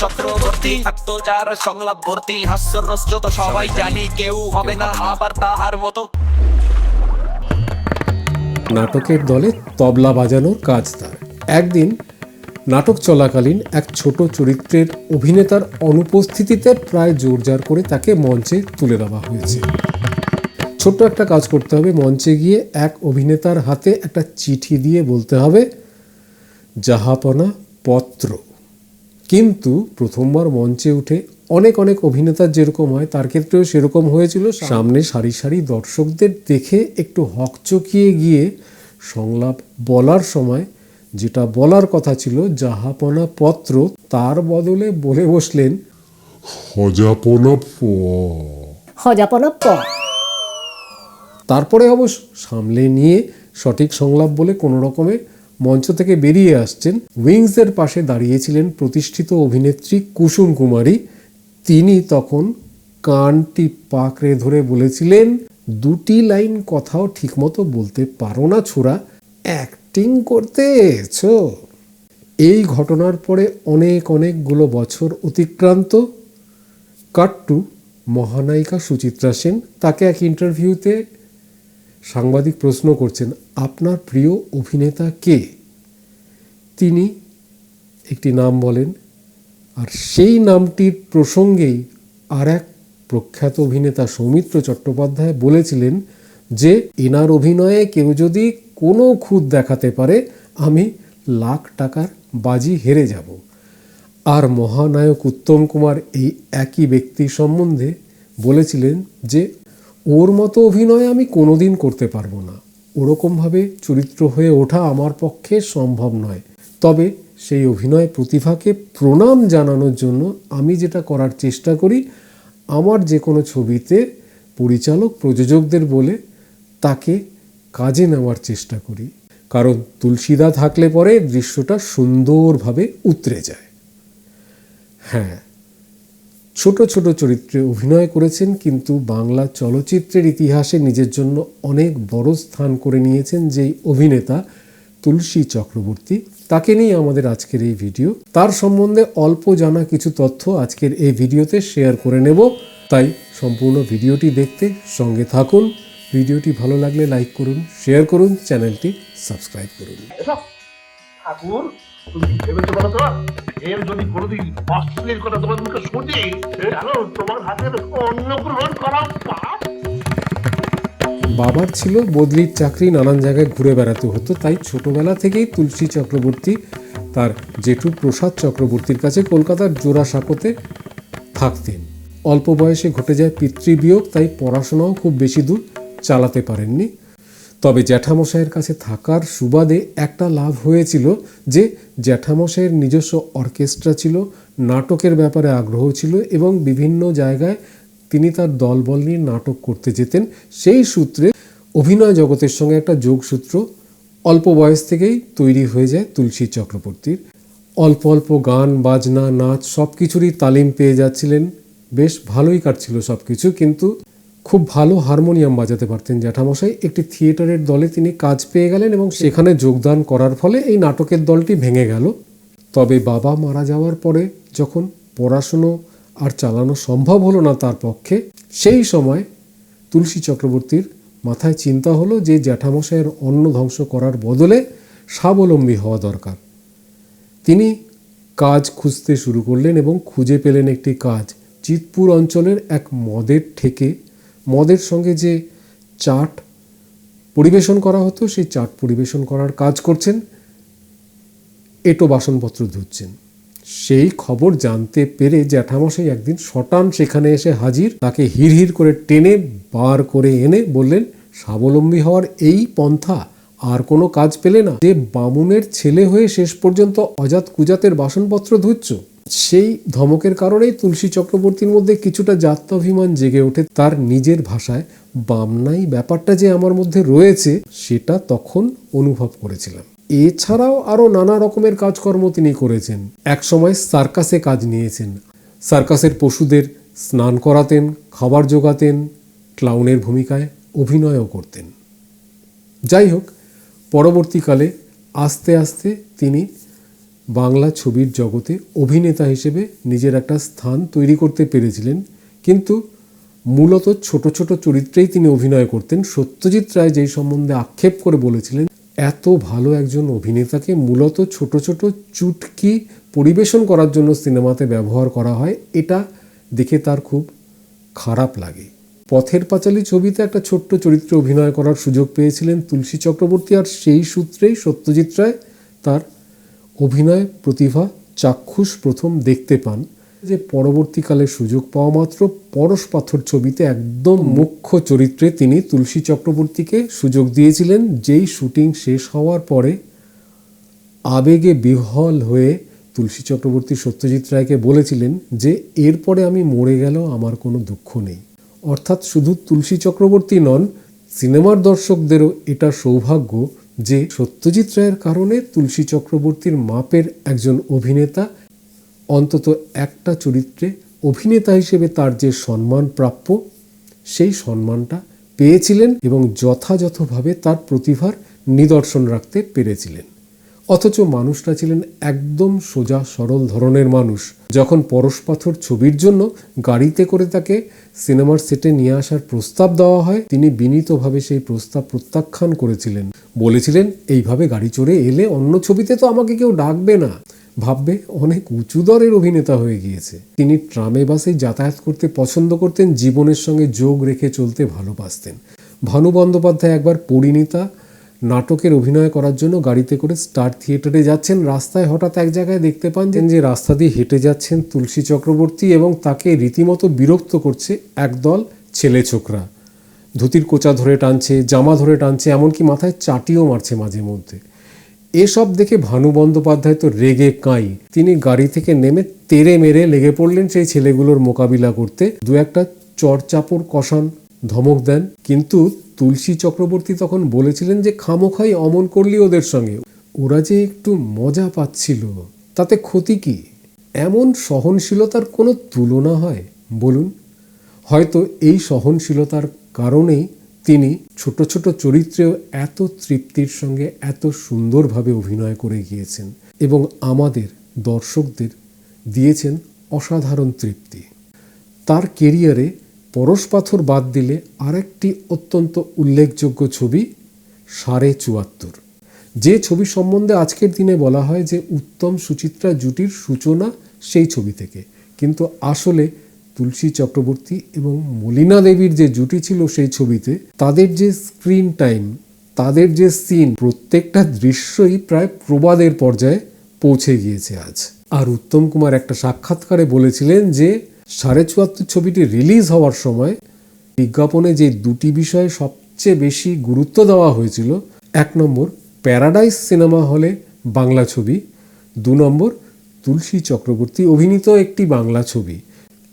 চক্রবর্তী সংলাপ ভর্তি সবাই জানি কেউ হবে না আবার তাহার মতো। নাটকের দলে তবলা বাজানোর কাজ তার। একদিন নাটক চলাকালীন এক ছোট চরিত্রের অভিনেতার অনুপস্থিতিতে প্রায় জোরজার করে তাকে মঞ্চে তুলে দেওয়া হয়েছে। ছোট্ট একটা কাজ করতে হবে, মঞ্চে গিয়ে এক অভিনেতার হাতে একটা চিঠি দিয়ে বলতে হবে, জাহাপনা পত্র। কিন্তু প্রথমবার মঞ্চে উঠে অনেক অনেক অভিনেতার যেরকম হয় তার ক্ষেত্রেও সেরকম হয়েছিল। সামনে সারি সারি দর্শকদের দেখে একটু হকচকিয়ে গিয়ে সংলাপ বলার সময় যেটা বলার কথা ছিল জাহাপনা পত্র তার বদলে বলে বসলেন হজাপনা প হজাপনা প। তারপরে অবশ্য সামলে নিয়ে সঠিক সংলাপ বলে কোনো রকমে মঞ্চ থেকে বেরিয়ে আসছেন। উইংসের পাশে দাঁড়িয়েছিলেন প্রতিষ্ঠিত অভিনেত্রী কুসুম কুমারী। তিনি তখন কানটি পাকড়ে ধরে বলেছিলেন, দুটি লাইন কথাও ঠিকমতো বলতে পারো না ছোড়া, অ্যাক্টিং করতে এই ঘটনার পরে অনেক অনেকগুলো বছর অতিক্রান্ত। কাট্টু মহানায়িকা সুচিত্রা সেন তাকে এক ইন্টারভিউতে সাংবাদিক প্রশ্ন করছেন, আপনার প্রিয় অভিনেতা কে? তিনি একটি নাম বলেন, আর সেই নামটির প্রসঙ্গেই আর এক প্রখ্যাত অভিনেতা সৌমিত্র চট্টোপাধ্যায় বলেছিলেন যে, এনার অভিনয়ে কেউ যদি কোনো খুঁত দেখাতে পারে, আমি লাখ টাকার বাজি হেরে যাব। আর মহানায়ক উত্তম কুমার এই একই ব্যক্তি সম্বন্ধে বলেছিলেন যে, ওর মতো অভিনয় আমি কোনোদিন করতে পারব না। ওরকমভাবে চরিত্র হয়ে ওঠা আমার পক্ষে সম্ভব নয়। তবে সেই অভিনয় প্রতিভাকে প্রণাম জানানোর জন্য আমি যেটা করার চেষ্টা করি, আমার যে কোনো ছবিতে পরিচালক প্রযোজকদের বলে তাকে কাজে নেওয়ার চেষ্টা করি। কারণ তুলসীদা থাকলে পরে দৃশ্যটা সুন্দরভাবে উতরে যায়। হ্যাঁ ছোট ছোট চরিত্রে অভিনয় করেছেন কিন্তু বাংলা চলচ্চিত্রের ইতিহাসে নিজের জন্য অনেক বড় স্থান করে নিয়েছেন যেই অভিনেতা তুলসী চক্রবর্তী। তাকে নিয়ে আমাদের আজকের এই ভিডিও। তার সম্বন্ধে অল্প জানা কিছু তথ্য আজকের এই ভিডিওতে শেয়ার করে নেব। তাই সম্পূর্ণ ভিডিওটি দেখতে সঙ্গে থাকুন। ভিডিওটি ভালো লাগলে লাইক করুন, শেয়ার করুন, চ্যানেলটি সাবস্ক্রাইব করুন। ঠাকুর যদি কোনোদিন কথা তোমার মুখে শুনি তোমার হাতের অন্নগ্রহণ করা বাবার ছিল বদলির চাকরি নানান জায়গায় ঘুরে বেড়াতে হতো, তাই ছোটবেলা থেকেই তুলসী চক্রবর্তী তার জেঠু প্রসাদ চক্রবর্তীর কাছে কলকাতার জোড়াসাঁকোতে থাকতেন। অল্প বয়সে ঘটে যায় পিতৃবিয়োগ, তাই পড়াশোনাও খুব বেশি দূর চালাতে পারেননি। তবে জ্যাঠামশাইয়ের কাছে থাকার সুবাদে একটা লাভ হয়েছিল যে জ্যাঠামশাইয়ের নিজস্ব অর্কেস্ট্রা ছিল, নাটকের ব্যাপারে আগ্রহ ছিল এবং বিভিন্ন জায়গায় তিনি তার দলবল নিয়ে নাটক করতে যেতেন। সেই সূত্রে অভিনয় জগতের সঙ্গে একটা যোগসূত্র অল্প বয়স থেকেই তৈরি হয়ে যায় তুলসী চক্রবর্তীর। অল্প অল্প গান, বাজনা, নাচ সব কিছুরই তালিম পেয়ে যাচ্ছিলেন। বেশ ভালোই কাটছিল সব কিছু কিন্তু খুব ভালো হারমোনিয়াম বাজাতে পারতেন জ্যাঠামশাই। একটি থিয়েটারের দলে তিনি কাজ পেয়ে গেলেন এবং সেখানে যোগদান করার ফলে এই নাটকের দলটি ভেঙে গেল। তবে বাবা মারা যাওয়ার পরে যখন পড়াশুনো আর চালানো সম্ভব হলো না তার পক্ষে। সেই সময় তুলসী চক্রবর্তীর মাথায় চিন্তা হলো যে জ্যাঠামশাইয়ের অন্ন ধ্বংস করার বদলে স্বাবলম্বী হওয়া দরকার। তিনি কাজ খুঁজতে শুরু করলেন এবং খুঁজে পেলেন একটি কাজ। চিতপুর অঞ্চলের এক মদের ঠেকে মদের সঙ্গে যে চাট পরিবেশন করা হতো, সেই চাট পরিবেশন করার কাজ করছেন। এটো বাসনপত্র ধুচ্ছেন। সেই খবর জানতে পেরে জ্যাঠামশাই একদিন শটান সেখানে এসে হাজির। তাকে হির করে টেনে বার করে এনে বললেন, স্বাবলম্বী হওয়ার এই পন্থা আর কোনো কাজ পেলে না। যে বামুনের ছেলে হয়ে শেষ পর্যন্ত অজাত কুজাতের বাসনপত্র ধুচ্ছ। সেই ধমকের কারণেই তুলসী চক্রবর্তীর মধ্যে কিছুটা জাত্যাভিমান জেগে ওঠে। তার নিজের ভাষায়, বামনাই ব্যাপারটা যে আমার মধ্যে রয়েছে, সেটা তখন অনুভব করেছিলাম। এছাড়াও আরও নানা রকমের কাজকর্ম তিনি করেছেন। একসময় সার্কাসে কাজ নিয়েছেন। সার্কাসের পশুদের স্নান করাতেন, খাবার জোগাতেন ক্লাউনের ভূমিকায় অভিনয়ও করতেন। যাই হোক, পরবর্তীকালে আস্তে আস্তে তিনি বাংলা ছবির জগতে অভিনেতা হিসেবে নিজের একটা স্থান তৈরি করতে পেরেছিলেন। কিন্তু মূলত ছোট ছোট চরিত্রেই তিনি অভিনয় করতেন। সত্যজিৎ রায় যেই সম্বন্ধে আক্ষেপ করে বলেছিলেন এত ভালো একজন অভিনেতাকে মূলত ছোট ছোট চুটকি পরিবেশন করার জন্য সিনেমাতে ব্যবহার করা হয়, এটা দেখে তার খুব খারাপ লাগে। পথের পাঁচালী ছবিতে একটা ছোট্ট চরিত্রে অভিনয় করার সুযোগ পেয়েছিলেন তুলসী চক্রবর্তী আর সেই সূত্রেই সত্যজিৎ রায় তার অভিনয় প্রতিভা চাক্ষুষ প্রথম দেখতে পান। যে পরবর্তীকালে সুযোগ পাওয়া মাত্র পরশ পাথর ছবিতে একদম মুখ্য চরিত্রে তিনি তুলসী চক্রবর্তীকে সুযোগ দিয়েছিলেন যেই শুটিং শেষ হওয়ার পরে আবেগে বিহ্বল হয়ে তুলসী চক্রবর্তী সত্যজিৎ রায়কে বলেছিলেন যে এরপরে আমি মরে গেলেও আমার কোনো দুঃখ নেই। অর্থাৎ শুধু তুলসী চক্রবর্তী নন সিনেমার দর্শকদেরও এটা সৌভাগ্য যে সত্যজিৎ রায়ের কারণে তুলসী চক্রবর্তীর মাপের একজন অভিনেতা অন্তত একটা চরিত্রে অভিনেতা হিসেবে তার যে সম্মান প্রাপ্য, সেই সম্মানটা পেয়েছিলেন এবং যথাযথভাবে তার প্রতিভার নিদর্শন রাখতে পেরেছিলেন। অথচ মানুষটা ছিলেন একদম সোজা সরল ধরনের মানুষ। যখন পরশ পাথর ছবির জন্য গাড়িতে করে তাকে সিনেমার সেটে নিয়ে আসার প্রস্তাব দেওয়া হয়, তিনি বিনীতভাবে সেই প্রস্তাব প্রত্যাখ্যান করেছিলেন। বলেছিলেন, এইভাবে গাড়ি চড়ে এলে অন্য ছবিতে তো আমাকে কেউ ডাকবে না। ভাববে অনেক উঁচু দরের অভিনেতা হয়ে গিয়েছে। তিনি ট্রামে বাসে যাতায়াত করতে পছন্দ করতেন, জীবনের সঙ্গে যোগ রেখে চলতে ভালোবাসতেন। ভানু বন্দ্যোপাধ্যায় একবার পরিণীতা নাটকের অভিনয় করার জন্য গাড়িতে করে স্টার থিয়েটারে যাচ্ছেন। রাস্তায় হঠাৎ এক জায়গায় দেখতে পান যে রাস্তা দিয়ে হেঁটে যাচ্ছেন তুলসী চক্রবর্তী এবং তাকে রীতিমতো বিরক্ত করছে একদল ছেলে ছোকরা। ধুতির কোচা ধরে টানছে, জামা ধরে টানছে, এমনকি মাথায় চাটিও মারছে মাঝে মধ্যে। এসব দেখে ভানু বন্দ্যোপাধ্যায় তো রেগে কাঁই। তিনি গাড়ি থেকে নেমে তেরে মেরে লেগে পড়লেন সেই ছেলেগুলোর মোকাবিলা করতে। দু একটা চড়চাপড় কষান, ধমক দেন। কিন্তু তুলসী চক্রবর্তী তখন বলেছিলেন যে খামোখাই অমন করলি ওদের সঙ্গে। ওরা যে একটু মজা পাচ্ছিল, তাতে ক্ষতি কি? এমন সহনশীলতার কোনো তুলনা হয়? বলুন। হয়তো এই সহনশীলতার কারণেই তিনি ছোট ছোট চরিত্রেও এত তৃপ্তির সঙ্গে এত সুন্দরভাবে অভিনয় করে গিয়েছেন এবং আমাদের দর্শকদের দিয়েছেন অসাধারণ তৃপ্তি। তার কেরিয়ারে পরশ পাথর বাদ দিলে আরেকটি অত্যন্ত উল্লেখযোগ্য ছবি, সাড়ে চুয়াত্তর। যে ছবি সম্বন্ধে আজকের দিনে বলা হয় যে উত্তম সুচিত্রা জুটির সূচনা সেই ছবি থেকে। কিন্তু আসলে তুলসী চক্রবর্তী এবং মলিনা দেবীর যে জুটি ছিল সেই ছবিতে, তাদের যে স্ক্রিন টাইম তাদের যে সিন প্রত্যেকটা দৃশ্যই প্রায় প্রবাদের পর্যায়ে পৌঁছে গিয়েছে আজ। আর উত্তম কুমার একটা সাক্ষাৎকারে বলেছিলেন যে, সাড়ে চুয়াত্তর ছবিটি রিলিজ হওয়ার সময় বিজ্ঞাপনে যে দুটি বিষয়ে সবচেয়ে বেশি গুরুত্ব দেওয়া হয়েছিল, এক নম্বর প্যারাডাইস সিনেমা হলে বাংলা ছবি, দু নম্বর তুলসী চক্রবর্তী অভিনীত একটি বাংলা ছবি।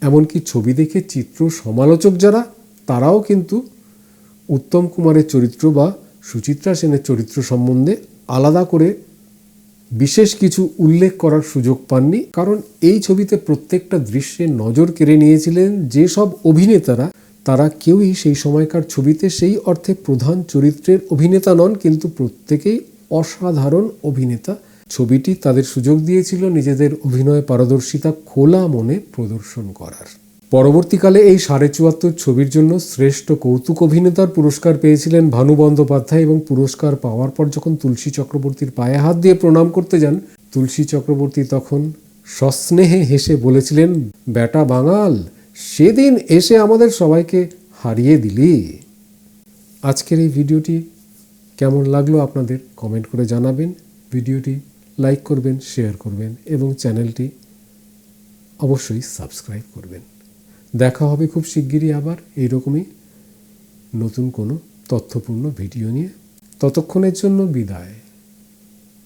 এমনকি ছবি দেখে চিত্র সমালোচক যারা, তারাও কিন্তু উত্তম কুমারের চরিত্র বা সুচিত্রা সেনের চরিত্র সম্বন্ধে আলাদা করে বিশেষ কিছু উল্লেখ করার সুযোগ পাননি। কারণ এই ছবিতে প্রত্যেকটা দৃশ্যে নজর কেড়ে নিয়েছিলেন যেসব অভিনেতারা, তারা কেউই সেই সময়কার ছবিতে সেই অর্থে প্রধান চরিত্রের অভিনেতা নন, কিন্তু প্রত্যেকেই অসাধারণ অভিনেতা। ছবিটি তাদের সুযোগ দিয়েছিল নিজেদের অভিনয় পারদর্শিতা খোলা মনে প্রদর্শন করার। পরবর্তীকালে এই সাড়ে চুয়াত্তর ছবির জন্য শ্রেষ্ঠ কৌতুক অভিনেতার পুরস্কার পেয়েছিলেন ভানু বন্দ্যোপাধ্যায় এবং পুরস্কার পাওয়ার পর যখন তুলসী চক্রবর্তীর পায়ে হাত দিয়ে প্রণাম করতে যান, তুলসী চক্রবর্তী তখন সস্নেহে হেসে বলেছিলেন, বেটা বাঙাল, সেদিন এসে আমাদের সবাইকে হারিয়ে দিলি। আজকের এই ভিডিওটি কেমন লাগল আপনাদের কমেন্ট করে জানাবেন। ভিডিওটি লাইক করবেন, শেয়ার করবেন এবং চ্যানেলটি অবশ্যই সাবস্ক্রাইব করবেন। দেখা হবে খুব শিগগিরই আবার এইরকমই নতুন কোনো তথ্যপূর্ণ ভিডিও নিয়ে। ততক্ষণের জন্য বিদায়।